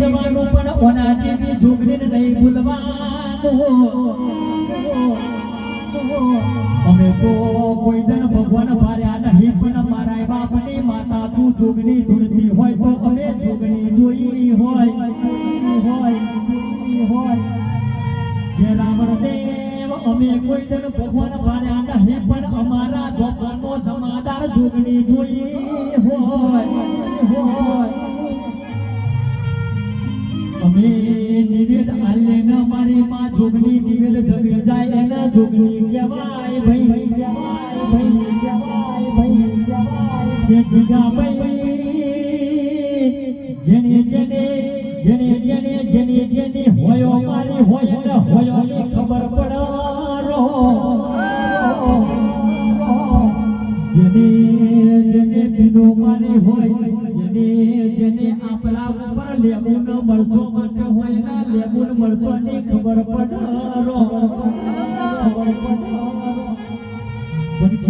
જવાનું પણ ઓના જેવી જોગરીને નહીં ભૂલવાનું. અમે તો કોઈ દન ભગવાન ભાર્યા નહીં, પણ મારા બાપની માતા તું જોગની ધૂળતી હોય તો અમે જોગની જોઈ હોય હોય હોય. હે રાવણ દેવ, અમે કોઈ દન ભગવાન ભાર્યા નહીં, પણ અમારા જોગવાનો જમાદાર જોગણી જોઈ હોય હોય. જોગણી કહેવાય ભાઈ કહેવાય ભાઈ કહેવાય ભાઈ કહેવાય. કે જીગા ભાઈ, જેને જેને જેને જેને જેને જેને હોયો મારી હોય ને હોયો ની ખબર પડારો. જેને જેને દિનો મારી હોય, જેને જેને આપણા ઉપર લેબુ મરચો માટે હોય ના લેબુ મળતો ની ખબર પડારો.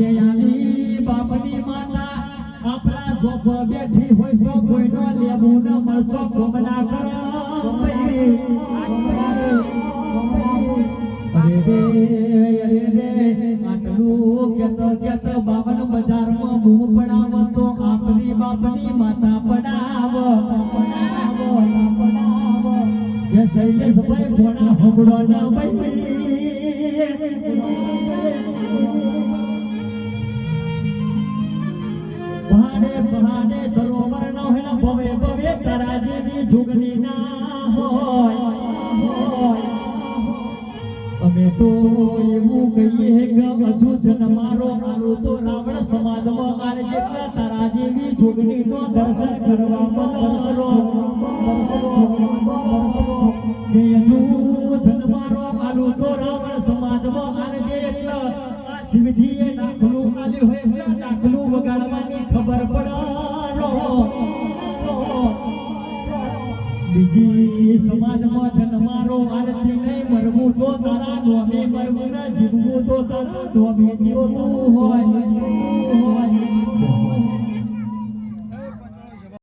આલી બાપની માતા આપણા જોફ બેઠી હોય તો કોઈનો લેબુ ન મરચો કોમના કરે. અરે રે અરે રે તો આપણી બાપની માતા પડાવ કે શૈલેષભાઈ ભોળા હમડો ન ભાડે જેટલા તારા જેવી જોગણી નો દર્શન કરવામાં દર્શનો દર્શનો દર્શનો કે હજુ જન્મારો આલો તો રાવણ સમાજમાં આને જે એટલા આ શિવજીએ દાખલું આલ્યું હોય એટલે દાખલું વગાડવાની ખબર પડારો બીજી સમાજમાં જન્મારો આરતી નહીં મરવું તો તારા નોમે મરવું ના જીવવું તો તારા નોમે જીવવું હોય હોય